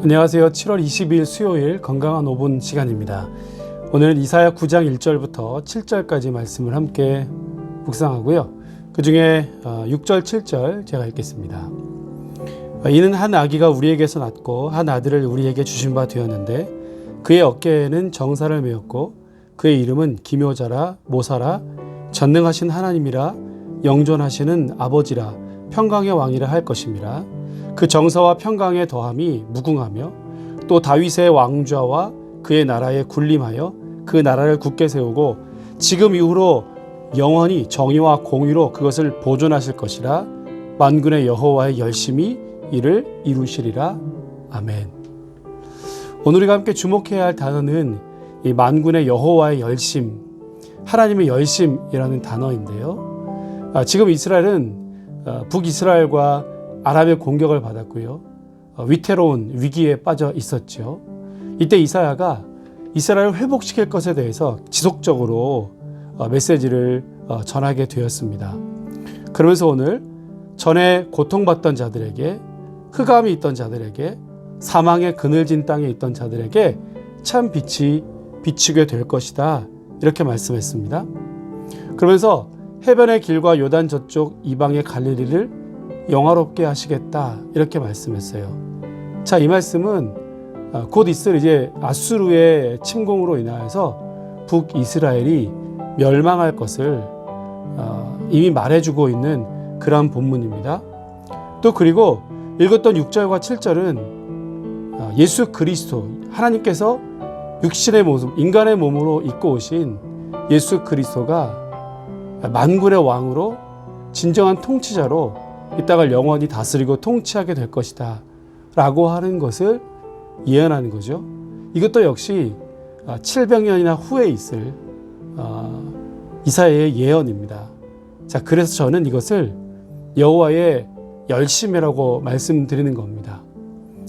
안녕하세요. 7월 20일 수요일 건강한 5분 시간입니다. 오늘은 이사야 9장 1절부터 7절까지 말씀을 함께 묵상하고요. 그 중에 6절, 7절 제가 읽겠습니다. 이는 한 아기가 우리에게서 낳고 한 아들을 우리에게 주신 바 되었는데 그의 어깨에는 정사를 메었고 그의 이름은 기묘자라 모사라 전능하신 하나님이라 영존하시는 아버지라 평강의 왕이라 할 것임이라 그 정사와 평강의 더함이 무궁하며 또 다윗의 왕좌와 그의 나라에 군림하여 그 나라를 굳게 세우고 지금 이후로 영원히 정의와 공의로 그것을 보존하실 것이라 만군의 여호와의 열심히 이를 이루시리라 아멘. 오늘 우리가 함께 주목해야 할 단어는 이 만군의 여호와의 열심, 하나님의 열심이라는 단어인데요. 아, 지금 이스라엘은 어, 북이스라엘과 아람의 공격을 받았고요. 어, 위태로운 위기에 빠져 있었죠. 이때 이사야가 이스라엘을 회복시킬 것에 대해서 지속적으로 어, 메시지를 어, 전하게 되었습니다. 그러면서 오늘 전에 고통받던 자들에게 흑암이 있던 자들에게 사망의 그늘진 땅에 있던 자들에게 참 빛이 비추게 될 것이다. 이렇게 말씀했습니다. 그러면서 해변의 길과 요단 저쪽 이방의 갈릴리를 영화롭게 하시겠다. 이렇게 말씀했어요. 자, 이 말씀은 어, 곧 있을 이제 아수르의 침공으로 인하여서 북이스라엘이 멸망할 것을 어, 이미 말해주고 있는 그러한 본문입니다. 또 그리고 읽었던 6절과 7절은 어, 예수 그리스도 하나님께서 육신의 모습 인간의 몸으로 입고 오신 예수 그리스도가 만군의 왕으로 진정한 통치자로 이 땅을 영원히 다스리고 통치하게 될 것이다 라고 하는 것을 예언하는 거죠. 이것도 역시 700년이나 후에 있을 어, 이사야의 예언입니다. 자, 그래서 저는 이것을 여호와의 열심이라고 말씀드리는 겁니다.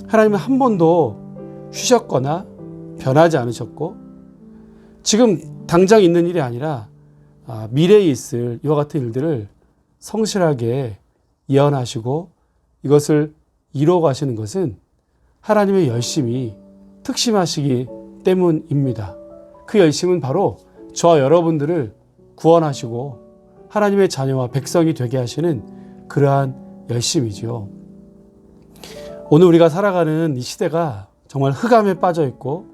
하나님은 한 번도 쉬셨거나 변하지 않으셨고 지금 당장 있는 일이 아니라 아, 미래에 있을 이와 같은 일들을 성실하게 예언하시고 이것을 이루어 가시는 것은 하나님의 열심이 특심하시기 때문입니다. 그 열심은 바로 저와 여러분들을 구원하시고 하나님의 자녀와 백성이 되게 하시는 그러한 열심이죠. 오늘 우리가 살아가는 이 시대가 정말 흑암에 빠져 있고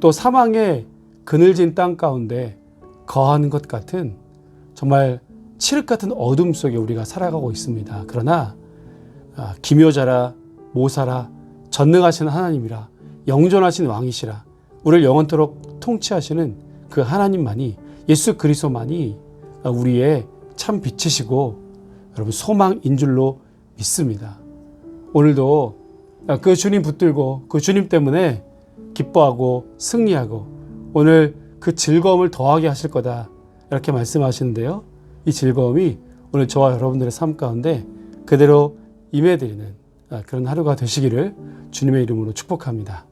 또 사망의 그늘진 땅 가운데 거하는 것 같은 정말 칠흑 같은 어둠 속에 우리가 살아가고 있습니다. 그러나 아, 기묘자라 모사라 전능하신 하나님이라 영존하신 왕이시라 우리를 영원토록 통치하시는 그 하나님만이 예수 그리스도만이 우리의 참 빛이시고 여러분 소망인 줄로 믿습니다. 오늘도 그 주님 붙들고 그 주님 때문에 기뻐하고 승리하고 오늘 그 즐거움을 더하게 하실 거다 이렇게 말씀하시는데요. 이 즐거움이 오늘 저와 여러분들의 삶 가운데 그대로 임해드리는 그런 하루가 되시기를 주님의 이름으로 축복합니다.